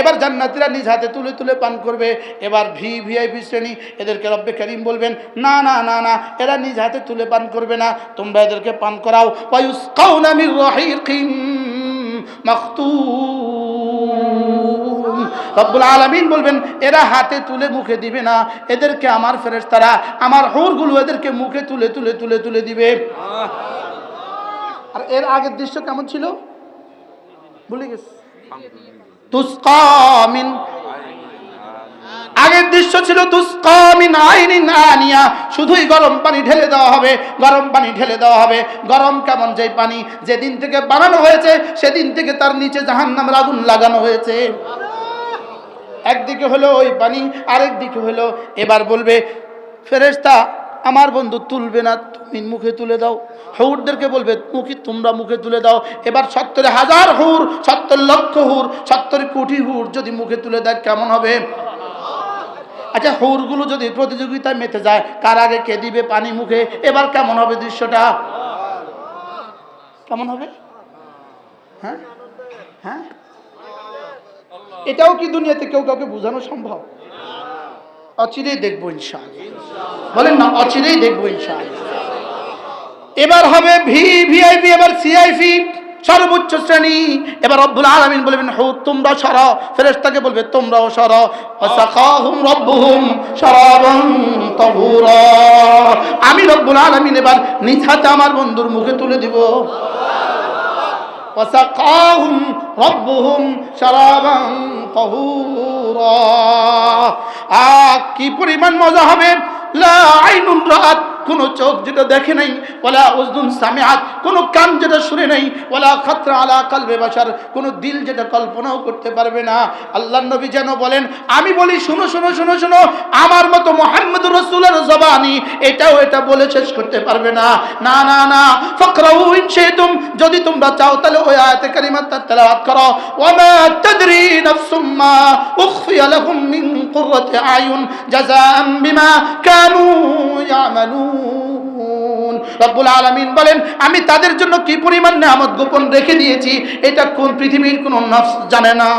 এবার জান্নাতীরা নিজ হাতে তুলে তুলে পান করবে। এবার ভি ভিআইপি শ্রেণি, এদেরকে রব্বে করিম বলবেন, না না না না, এরা নিজ হাতে তুলে পান করবে না, তোমরা এদেরকে পান করাও। রব্বুল আলামিন বলবেন, এরা হাতে তুলে মুখে দিবে না, এদেরকে আমার ফেরেশতারা, আমার হুরগুলো এদেরকে মুখে তুলে তুলে তুলে তুলে দিবে। আর এর আগের দৃশ্য কেমন ছিল? ভুলে গেছি। তুস্কামিন আগের দৃশ্য ছিল তুস্কামিন আইনিন আনিয়া শুধুই গরম পানি ঢেলে দেওয়া হবে। গরম পানি ঢেলে দেওয়া হবে। গরম কেমন যেই পানি যেদিন থেকে বানানো হয়েছে, সেদিন থেকে তার নিচে জাহান্নামের আগুন লাগানো হয়েছে। একদিকে হলো ওই পানি, আরেক দিকে হলো এবার বলবে, ফেরেশতা, আমার বন্ধু তুলবে না, তুমি মুখে তুলে দাও। হৌরদেরকে বলবে মুখে তোমরা মুখে তুলে দাও? এবার সত্তর হাজার হুর, সত্তর লক্ষ হুর, সত্তর কোটি হুর যদি মুখে তুলে দেয়, কেমন হবে? আচ্ছা হুরগুলো যদি প্রতিযোগিতায় মেতে যায়, কার আগে কে দিবে পানি মুখে? এবার কেমন হবে দৃশ্যটা? কেমন হবে? হ্যাঁ? হ্যাঁ? এটাও কি দুনিয়াতে কেউ কাউকে বোঝানো সম্ভব? অচিরেই দেখব ইনশাআল্লাহ। বলেন না, অচিরেই দেখব ইনশাআল্লাহ। এবার হবে ভি ভিআইপি এবার সিআইপি সর্বোচ্চ শ্রেণী এবার রব্বুল আলামিন বলবেন হু তোমরা সর ফেরেশতাকে বলবে তোমরাও সর ওয়াসাকাহুম রব্বুহুম শারাবান তাহুরা আমি রব্বুল আলামিন এবার নিজ হাতে আমার বন্ধুর মুখে তুলে দিব وسقاهم ربهم شرابا طهورا আহ কি পরিমাণ মজা হবে লা আইনুন রাত কোন চোখ যেটা দেখে নাই ওলা উজদুন সামিআত, কোন কান যেটা শুনে নাই ওলা খাতরা আলা কালবে বাশার, কোন দিল যেটা কল্পনাও করতে পারবে না। আল্লাহ নবী যেন বলেন, আমি বলি, শুনো শুনো শুনো শুনো, আমার মতো মোহাম্মদ রসুলের জবানি, এটাও এটা বলে শেষ করতে পারবে না। না না না ফকরাউ ইনশাইতুম যদি তোমরা চাও, তাহলে ওই আয়াতে কারিমাত তেলাওয়াত করো। ওয়ামা তাদরি নাফসুম মা উখফিয়া মিন কুররাতি আয়ুন, জাযাআম বিমা কানু ইয়ামালুন। রব্বুল আলামিন বলেন, আমি তাদের জন্য কি পরিমাণ নিয়ামত গোপন রেখে দিয়েছি? এটা কোন পৃথিবীর কোন নফস জানে না।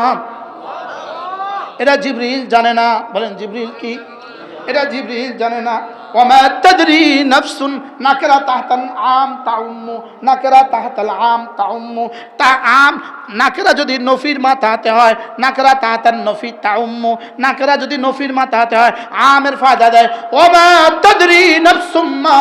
এটা জিবরিল জানে না। বলেন, জিবরিল কি? এটা জিবরিল জানে না। নাকরা তাহতান আম তাহতাল আম তা আম নাকরা যদি নফির মা তাহাতে হয়, নাকরা তাহাতান নফি তাউম্মু, নাকরা যদি নফির মা তাহাতে হয়, আমের ফায়দা দেয়। ওমা তাদরি নফসুম মা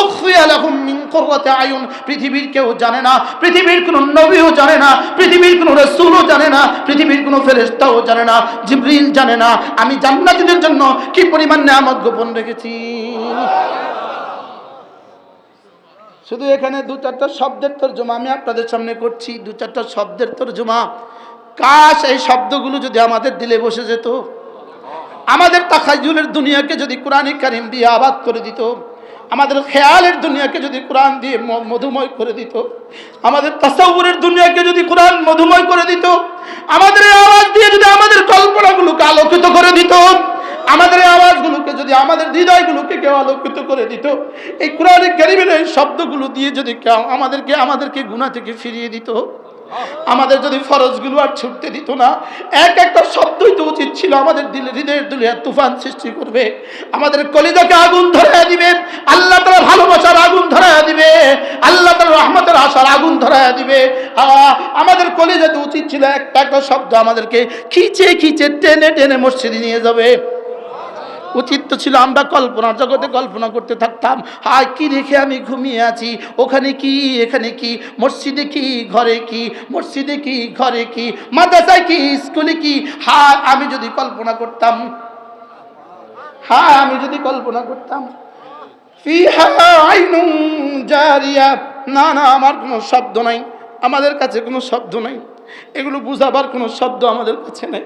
উখফিয়া লাহুম মিন কুররাতি আয়ুন। পৃথিবীর কেউ জানে না, পৃথিবীর কোনো নবীও জানে না, পৃথিবীর কোনো রাসূলও জানে না, পৃথিবীর কোনো ফেরেশতাও জানে না, জিবরিল জানে না। আমি জান্নাতীদের জন্য কি পরিমাণ নিয়ামত গোপন রেখেছি? শুধু এখানে দু চারটা শব্দের তর্জমা আমি আপনাদের সামনে করছি, দু চারটা শব্দের তর্জমা। কাশ, এই শব্দগুলো যদি আমাদের দিলে বসে যেত, আমাদের তাখাজুলের দুনিয়াকে যদি কোরআন কারিম দিয়ে আবাদ করে দিত, আমাদের খেয়ালের দুনিয়াকে যদি কোরআন দিয়ে মধুময় করে দিত, আমাদের তাসাউরের দুনিয়াকে যদি কোরআন মধুময় করে দিত, আমাদের আওয়াজ দিয়ে যদি আমাদের কল্পনাগুলোকে আলোকিত করে দিত আমাদের আওয়াজগুলোকে যদি আমাদের হৃদয়গুলোকে কেউ আলোকিত করে দিত, এই কোরআন কারিমের এই শব্দগুলো দিয়ে যদি কেউ আমাদেরকে আমাদেরকে গুণা থেকে ফিরিয়ে দিত, আমাদের যদি ফরজগুলো আর ছুটতে দিত না, এক একটা শব্দই তো উচিত ছিল, আমাদের দিলে হৃদয়ের দুলিয়া তুফান সৃষ্টি করবে, আমাদের কলিজাকে আগুন ধরে দিবে, আল্লাহ তালা ভালোবাসার আগুন ধরে দিবে, আল্লাহ তালা রহমতের আশার আগুন ধরে দিবে। আমাদের কলিজাতে উচিত ছিল একটা একটা শব্দ আমাদেরকে খিচে খিচে টেনে টেনে মসজিদে নিয়ে যাবে। উচিত তো ছিল আমরা কল্পনার জগতে কল্পনা করতে থাকতাম। হায়, কি রেখে আমি ঘুমিয়ে আছি? ওখানে কি, এখানে কি? মসজিদে কি, ঘরে কি? মসজিদে কি, ঘরে কি? মাদ্রাসায় কি, স্কুলে কি? হায়, আমি যদি কল্পনা করতাম। হ্যাঁ আমি যদি কল্পনা করতাম। না না, আমার কোনো শব্দ নাই। আমাদের কাছে কোনো শব্দ নাই। এগুলো বুঝাবার কোনো শব্দ আমাদের কাছে নেই।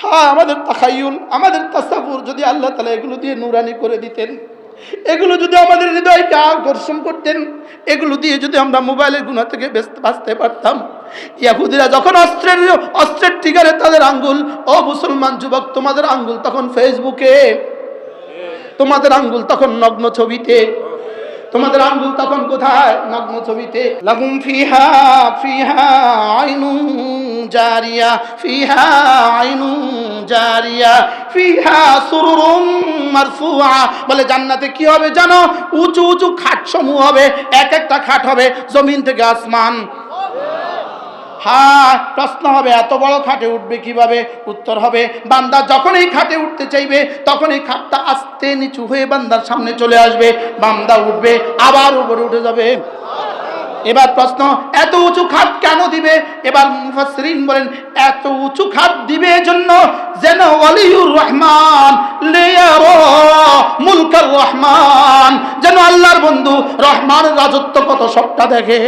হ্যাঁ আমাদের তাখাইউল আমাদের তাসাফুর যদি আল্লাহ তালা এগুলো দিয়ে নুরানি করে দিতেন, এগুলো যদি আমাদের হৃদয়কে আকর্ষণ করতেন, এগুলো দিয়ে যদি আমরা মোবাইলের গুণা থেকে বাঁচতে পারতাম। ইয়াহুদিরা যখন অস্ত্রের অস্ত্রের টিকারে তাদের আঙ্গুল, ও মুসলমান যুবক, তোমাদের আঙ্গুল তখন ফেসবুকে, তোমাদের আঙ্গুল তখন নগ্ন ছবিতে। তোমাদের আঙ্গুল তখন কোথায়? নগ্ন ছবিতে। লাগুম ফিহা ফিহা, আইনু জারিয়া, ফিহা, আইনু জারিয়া, ফিহা সুরুরুম মারফুআ বলে জান্নাতে কি হবে জানো? উঁচু উঁচু খাট সমূহ হবে, এক একটা খাট হবে, জমিন থেকে আসমান। হ্যাঁ প্রশ্ন হবে, এত বড় খাটে উঠবে কীভাবে? উত্তর হবে, বান্দা যখনই খাটে উঠতে চাইবে, তখনই খাটটা আস্তে নিচু হয়ে বান্দার সামনে চলে আসবে। বান্দা উঠবে, আবার উপরে উঠে যাবে। এবার প্রশ্ন, এত উঁচু খাট কেন দিবে? এবার মুফাসসিরিন বলেন, এত উঁচু খাট দিবে জন্য যেন ওয়ালিউর রহমান মুলকার রহমান। যেন আল্লাহর বন্ধু রহমান রাজত্ব কত সবটা দেখে।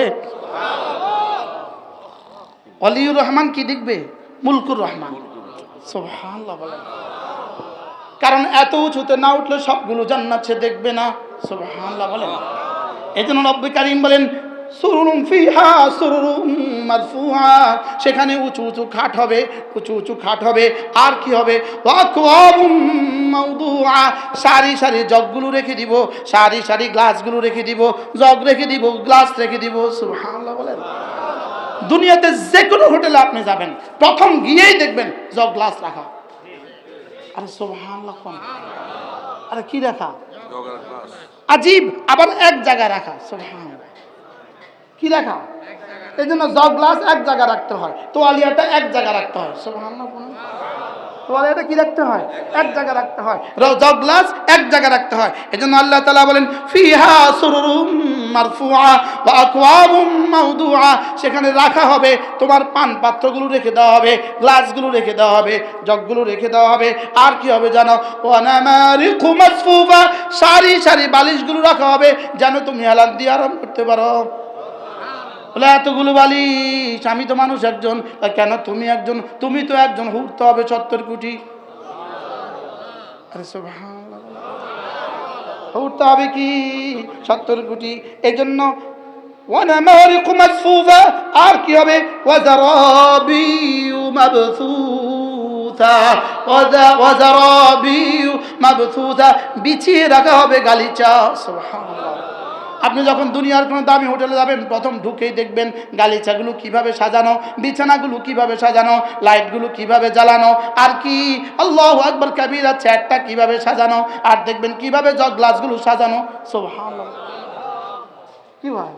অলিউর রহমান কি দেখবে? মুলকুর রহমান। কারণ এত উঁচুতে না উঠলে সবগুলো জান্নাত দেখবে না। সুবহানাল্লাহ বলেন। এই জন্য রব্বি কারিম বলেন সেখানে উঁচু উঁচু খাট হবে, উঁচু উঁচু খাট হবে। আর কি হবে? সারি সারি জগগুলো রেখে দিব, সারি সারি গ্লাসগুলো রেখে দিব, জগ রেখে দিব, গ্লাস রেখে দিব। সুবহানাল্লাহ বলেন। দুনিয়াতে যে কোনো হোটেলে আপনি যাবেন, প্রথম গিয়েই দেখবেন জগ গ্লাস রাখা। আরে কোন আরে কি রাখা? আজীব, আবার এক জায়গায় রাখা, সুবহানাল্লাহ। কি রাখা? এই জন্য জগ গ্লাস এক জায়গায় রাখতে হয়, তোয়ালিয়াটা এক জায়গায় রাখতে হয় কোন তোয়ালিয়াটা কি রাখতে হয়? এক জায়গায় রাখতে হয়। জগ গ্লাস এক জায়গায় রাখতে হয়। এই জন্য আল্লাহ তালা বলেন, ফিহা সুরুরুম মাওদুআ সেখানে রাখা হবে তোমার পান পাত্রগুলো রেখে দেওয়া হবে, গ্লাসগুলো রেখে দেওয়া হবে, জগগুলো রেখে দেওয়া হবে। আর কি হবে জানো? ওয়া নামারিকু সারি সারি বালিশগুলো রাখা হবে যেন তুমি হেলান দিয়ে আরাম করতে পারো। বলে, এতগুলো বালিশ, আমি তো মানুষ একজন কেন তুমি একজন? তুমি তো একজন উঠতে হবে সত্তর কোটি। আরে সুবহানাল্লাহ। উঠতে হবে কি? সত্তর কোটি। এই জন্য আর কি হবে? বিছিয়ে রাখা হবে গালিচা, সুবহানাল্লাহ। আপনি যখন দুনিয়ার কোনো দামি হোটেলে যাবেন প্রথম ঢুকেই দেখবেন গালিচাগুলো কীভাবে সাজানো বিছানাগুলো কীভাবে সাজানো লাইটগুলো কীভাবে জ্বালানো আর কি আল্লাহ একবার কাবির আছে একটা কীভাবে সাজানো আর দেখবেন কীভাবে জগ গ্লাসগুলো সাজানো। সুবহানাল্লাহ। কি ভাই?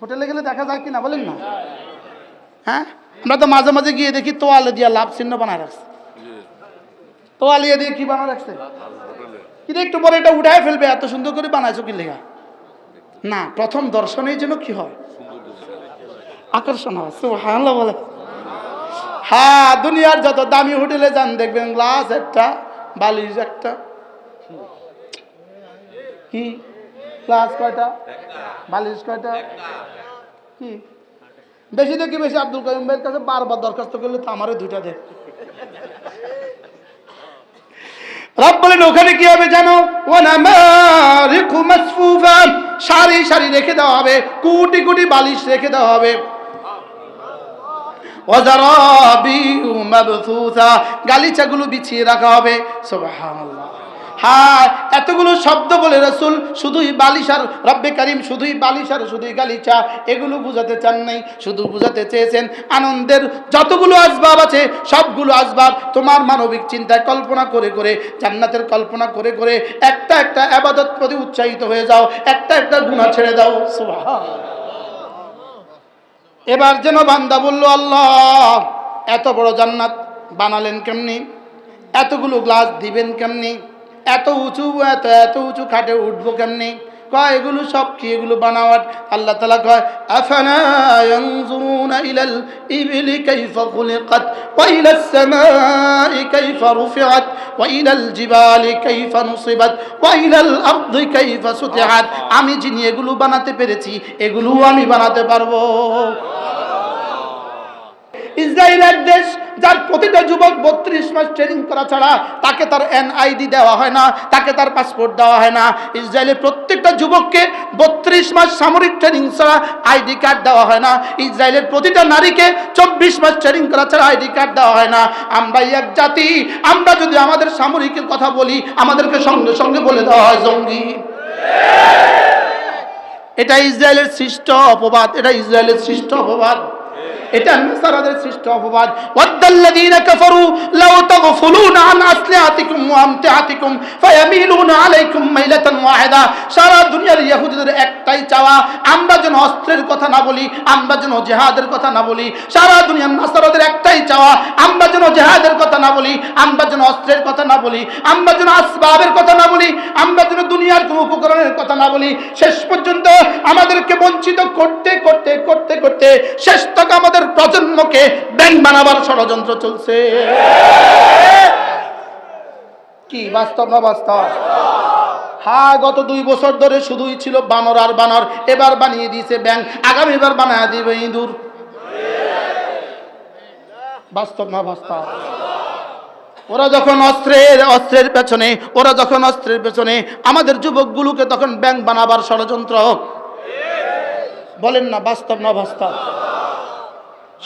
হোটেলে গেলে দেখা যায় কি না বলেন না? হ্যাঁ? আমরা তো মাঝে মাঝে গিয়ে দেখি তোয়ালে দিয়া লাভ চিহ্ন বানায় রাখছে। তোয়ালিয়া দিয়ে কি বানায় রাখছে? কিন্তু একটু পরে এটা উঠায় ফেলবে, এত সুন্দর করে বানাইছো কি লেখা না, প্রথম দর্শনের জন্য কি হয়? আকর্ষণ হয়, সুবহানাল্লাহ বলে। হ্যাঁ দুনিয়ার যত দামি হোটেলে যান, দেখবেন গ্লাস একটা, বালিশ একটা। কি? গ্লাস কয়টা? বালিশ কয়টা? কি? বেশি দেখি বেশি আব্দুল ভাইয়ের কাছে বারবার দরখাস্ত করলে তো আমারও দুইটা দেয়। রব বলেন, ওখানে কি হবে জানো? সারি সারি রেখে দেওয়া হবে, কুটি কুটি বালিশ রেখে দেওয়া হবে। গালিচাগুলো বিছিয়ে রাখা হবে। সুবহানাল্লাহ। হ্যাঁ এতগুলো শব্দ বলে রসুল শুধুই বালিশার রব্বে কারিম শুধুই বালিশার শুধুই গালিচা, এগুলো বুঝাতে চান নাই, শুধু বুঝাতে চেয়েছেন আনন্দের যতগুলো আসবাব আছে, সবগুলো আসবাব তোমার মানবিক চিন্তায় কল্পনা করে করে, জান্নাতের কল্পনা করে করে একটা একটা আবাদত প্রতি উৎসাহিত হয়ে যাও, একটা একটা গুণা ছেড়ে দাও এবার যেন বান্দা বলল, আল্লাহ, এত বড় জান্নাত বানালেন কেমনি? এতগুলো গ্লাস দিবেন কেমনি? এত উঁচু এত এত উঁচু খাটে উঠবো কেমনি? কয় এগুলো সব কি? এগুলো বানাওয়াট? আল্লাহ তালা কয় আফানা ইলাল ইবিলি কাইফা খুলিকাত ওয়া ইলাস সামাই কাইফা রুফিআত ওয়া ইলাল জিবালি কাইফা নুসিবাত ওয়া ইলাল আরদি কাইফা সুতিহাত। আমি যিনি এগুলো বানাতে পেরেছি এগুলোও আমি বানাতে পারব। ইসরায়েলের দেশ যার প্রতিটা যুবক বত্রিশ মাস ট্রেনিং করা ছাড়া তাকে তার এনআইডি দেওয়া হয় না, তাকে তার পাসপোর্ট দেওয়া হয় না। ইসরায়েলের প্রত্যেকটা যুবককে বত্রিশ মাস সামরিক ট্রেনিং ছাড়া আইডি কার্ড দেওয়া হয় না। ইসরায়েলের প্রতিটা নারীকে চব্বিশ মাস ট্রেনিং করা ছাড়া আইডি কার্ড দেওয়া হয় না। আমরা এক জাতি, আমরা যদি আমাদের সামরিকের কথা বলি, আমাদেরকে সঙ্গে সঙ্গে বলে দেওয়া হয়, জঙ্গি। এটা ইসরায়েলের সৃষ্ট অপবাদ, এটা ইসরায়েলের সৃষ্ট অপবাদ। এটা সৃষ্ট অপবাদ। বলি, আমরা যেন আসবাবের কথা না বলি, আমরা যেন দুনিয়ার কোনো উপকরণের কথা না বলি। শেষ পর্যন্ত আমাদেরকে বঞ্চিত করতে করতে করতে করতে শেষ তক আমাদের প্রজন্মকে ব্যাংক বানাবার ষড়যন্ত্র চলছে। কি বাস্তব না বাস্তব? হ্যাঁ গত দুই বছর ধরে শুধুই ছিল বানর আর বানর। এবার বানিয়ে দিয়েছে ব্যাংক। আগামী এবার বানায় দিবে ইঁদুর। বাস্তব না বাস্তব? ওরা যখন অস্ত্রের অস্ত্রের পেছনে, ওরা যখন অস্ত্রের পেছনে, আমাদের যুবকগুলোকে তখন ব্যাংক বানাবার ষড়যন্ত্র বলেন না, বাস্তব না বাস্তব?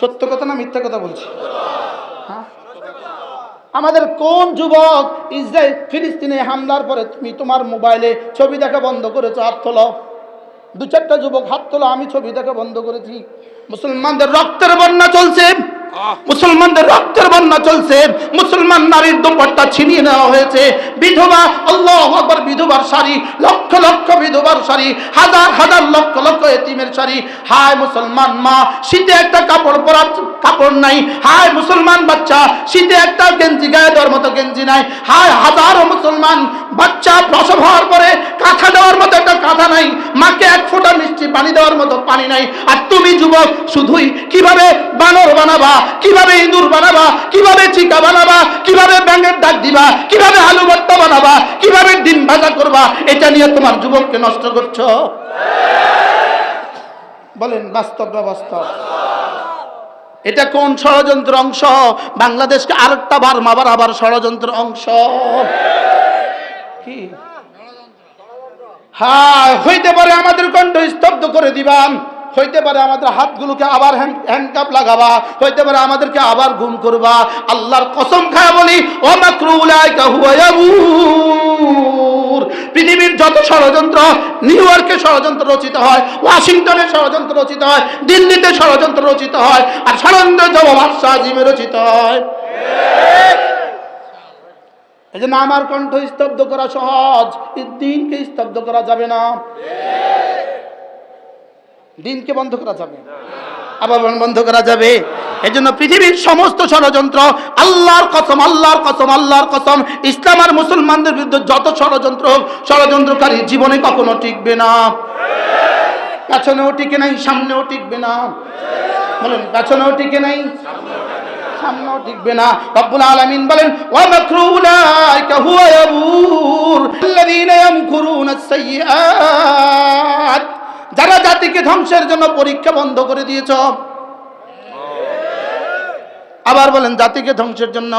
সত্য কথা না মিথ্যা কথা বলছি? আমাদের কোন যুবক ইসরায়েল ফিলিস্তিনে হামলার পরে তুমি তোমার মোবাইলে ছবি দেখা বন্ধ করেছ, হাত তোলো। দু চারটা যুবক হাত তোলো, আমি ছবি দেখা বন্ধ করেছি। মুসলমানদের রক্তের বন্যা চলছে। মুসলমানদের রক্তের বন্যা চলছে, মুসলমান নারীর দুপট্টা ছিনিয়ে নেওয়া হয়েছে। বিধবা, আল্লাহ আকবর, বিধবার শাড়ি, লক্ষ লক্ষ বিধবার শাড়ি, হাজার হাজার লক্ষ লক্ষ এতিমের শাড়ি। হায় মুসলমান মা, শীতে একটা কাপড় পরার কাপড় নাই। হায় মুসলমান বাচ্চা, শীতে একটা গেঞ্জি, গায়ে দেওয়ার মতো গেঞ্জি নাই। হায় হাজারো মুসলমান বাচ্চা প্রসব হওয়ার পরে কাঁথা দেওয়ার মতো একটা কাঁথা নাই। মাকে এক ফোঁটা মিষ্টি পানি দেওয়ার মতো পানি নাই। আর তুমি যুবক, শুধুই কীভাবে বানর বানাবা? কীভাবে ইঁদুর বানাবা? কীভাবে চিকা বানাবা? কীভাবে ব্যাঙের ডাক দিবা? কীভাবে আলু ভর্তা বানাবা? কীভাবে ডিম ভাজা করবা? এটা নিয়ে তোমার যুবককে নষ্ট করছ? বলেন, বাস্তব না বাস্তব? এটা কোন ষড়যন্ত্র অংশ? বাংলাদেশকে আরেকটা বার মাবার আবার ষড়যন্ত্র অংশ। কি? হ্যাঁ হইতে পারে আমাদের কণ্ঠ স্তব্ধ করে দিবান হইতে পারে আমাদের হাতগুলোকে আবার হ্যান্ডকাপ লাগাবা, হইতে পারে আমাদেরকে আবার গুম করবা। আল্লাহর কসম খায় বলি ও পৃথিবীর যত ষড়যন্ত্র নিউ ইয়র্কে ষড়যন্ত্র রচিত হয় ওয়াশিংটনে ষড়যন্ত্র রচিত হয়, দিল্লিতে ষড়যন্ত্র রচিত হয়, আর ষড়যন্ত্র জবাব রচিত হয়। এই জন্য আমার কণ্ঠ স্তব্ধ করা সহজ দিনকে স্তব্ধ করা যাবে না। দিনকে বন্ধ করা যাবে। আবার বন্ধ করা যাবে। এই জন্য পৃথিবীর সমস্ত ষড়যন্ত্র আল্লাহর কসম আল্লাহর কসম আল্লাহর কসম ইসলাম আর মুসলমানদের বিরুদ্ধে যত ষড়যন্ত্র হোক, ষড়যন্ত্রকারী জীবনে কখনো টিকবে না। পেছনেও টিকে নাই সামনেও টিকবে না। বলেন পেছনেও টিকে নাই সামনেও টিকবে না। আলামিন বলেন যারা জাতিকে ধ্বংসের জন্য পরীক্ষা বন্ধ করে দিয়েছ। আবার বলেন জাতিকে ধ্বংসের জন্য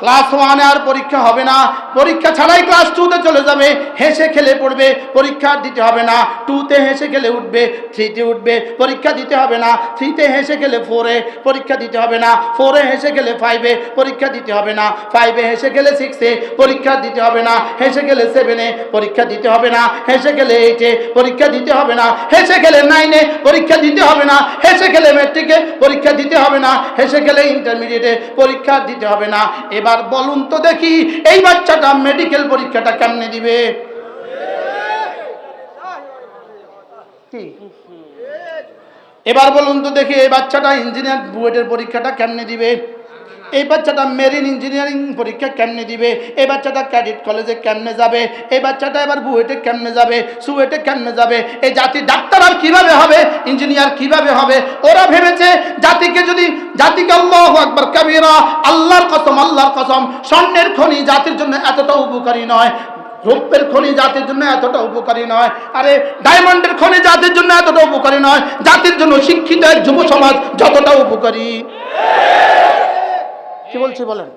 ক্লাস ওয়ানে আর পরীক্ষা হবে না পরীক্ষা ছাড়াই ক্লাস টুতে চলে যাবে হেসে খেলে পড়বে পরীক্ষা দিতে হবে না টুতে হেসে খেলে উঠবে থ্রিতে উঠবে পরীক্ষা দিতে হবে না থ্রিতে হেসে খেলে ফোরে পরীক্ষা দিতে হবে না ফোরে হেসে গেলে ফাইভে পরীক্ষা দিতে হবে না ফাইভে হেসে গেলে সিক্সে পরীক্ষা দিতে হবে না হেসে গেলে সেভেনে পরীক্ষা দিতে হবে না হেসে গেলে এইটে পরীক্ষা দিতে হবে না হেসে গেলে নাইনে পরীক্ষা দিতে হবে না হেসে গেলে ম্যাট্রিকে পরীক্ষা দিতে হবে না হেসে গেলে ইন্টারমিডিয়েটে পরীক্ষা দিতে হবে না এবার বলুন তো দেখি, এই বাচ্চাটা মেডিকেল পরীক্ষাটা কেমনে দিবে? এবার বলুন তো দেখি, এই বাচ্চাটা ইঞ্জিনিয়ার বুয়েটের পরীক্ষাটা কেমনে দিবে এই বাচ্চাটা মেরিন ইঞ্জিনিয়ারিং পরীক্ষা কেমনে দিবে? এই বাচ্চাটা ক্যাডেট কলেজে কেমনে যাবে? এই বাচ্চাটা এবার বুয়েটে কেমনে যাবে? সুয়েটে কেমনে যাবে? এই জাতি ডাক্তার আর কীভাবে হবে? ইঞ্জিনিয়ার কীভাবে হবে? ওরা ভেবেছে জাতিকে যদি, জাতিকে আল্লাহ আকবর কাবিরা, আল্লাহর কসম আল্লাহর কসম, স্বর্ণের খনি জাতির জন্য এতটা উপকারী নয়। রৌপ্যের খনি জাতির জন্য এতটা উপকারী নয়। আরে, ডায়মন্ডের খনি জাতির জন্য এতটা উপকারী নয়। জাতির জন্য শিক্ষিত যুব সমাজ যতটা উপকারী। কি বলছি বলেন?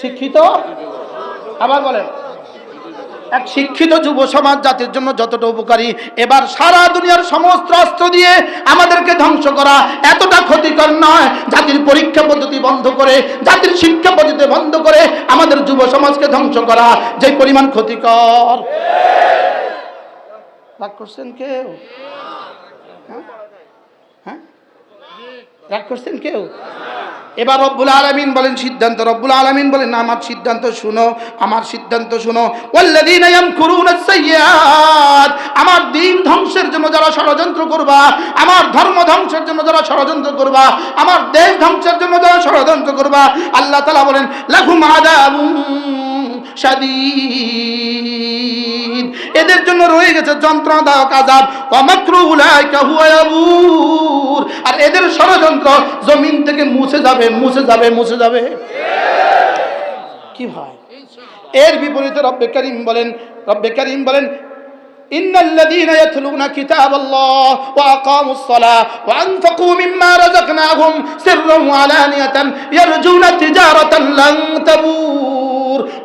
শিক্ষিত? আবার বলেন। এক শিক্ষিত যুব সমাজ জাতির জন্য যতটা উপকারী, এবার সারা দুনিয়ার সমস্ত অস্ত্র দিয়ে আমাদেরকে ধ্বংস করা এতটা ক্ষতিকর নয়। জাতির পরীক্ষা পদ্ধতি বন্ধ করে, জাতির শিক্ষা পদ্ধতি বন্ধ করে আমাদের যুব সমাজকে ধ্বংস করা, যে পরিমাণ ক্ষতিকর। রাগ করছেন কেউ? হ্যাঁ? হ্যাঁ? রাগ করছেন কেউ? এবার রব্বুল আলমিন বলেন, সিদ্ধান্ত, রব্বুল আলমিন বলেন, আমার সিদ্ধান্ত শুনো, আমার সিদ্ধান্ত শুনো। আমার দিন ধ্বংসের জন্য যারা ষড়যন্ত্র করবা, আমার ধর্ম ধ্বংসের জন্য যারা ষড়যন্ত্র করবা, আমার দেশ ধ্বংসের জন্য যারা ষড়যন্ত্র করবা, আল্লাহ তাআলা বলেন, লাহুম আযাবুন শাদীদ। এদের জন্য রয়ে গেছে যন্ত্রণাদায়ক আযাব ওয়া মাকরু উলাইকা হুয়া ইয়াবুর আর এদের ষড়যন্ত্র জমিন থেকে মুছে যাবে মুছে যাবে মুছে যাবে কি হয় এর বিপরীতে রব্বে করিম বলেন রব্বে করিম বলেন إن الذين يتلون كتاب الله وأقاموا الصلاة وأنفقوا مما رزقناهم سرا وعلانية يرجون تجارة لن تبور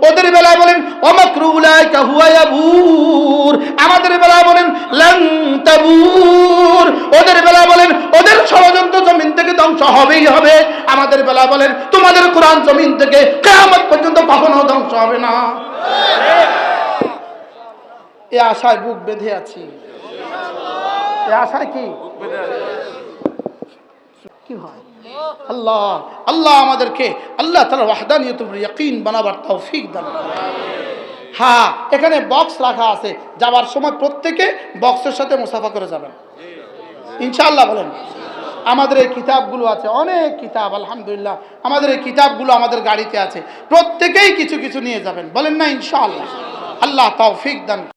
ওদের বেলায় বলেন, অমাকরু উলাইকা হুয়া ইয়াবুর। আমাদের বেলায় বলেন, লন তাবুর। ওদের বেলায় বলেন, ওদের ষড়যন্ত্র জমিন থেকে ধ্বংস হবেই হবে। আমাদের বেলায় বলেন, তোমাদের কোরআন জমিন থেকে কিয়ামত পর্যন্ত কখনো ধ্বংস হবে না। এ আশায় বুক বেঁধে আছি। এ আশায় কি? কি হয়? আল্লাহ আল্লাহ আমাদেরকে আল্লাহ তালা ওয়াহদানিয়তুল ইয়াকিন বানাবার তৌফিক দান। হ্যাঁ এখানে বক্স রাখা আছে। যাবার সময় প্রত্যেকে বক্সের সাথে মুসাফা করে যাবেন। ইনশাআল্লাহ বলেন। আমাদের এই কিতাবগুলো আছে, অনেক কিতাব, আলহামদুলিল্লাহ। আমাদের এই কিতাবগুলো আমাদের গাড়িতে আছে। প্রত্যেকেই কিছু কিছু নিয়ে যাবেন। বলেন না, ইনশাআল্লাহ। আল্লাহ তৌফিক দান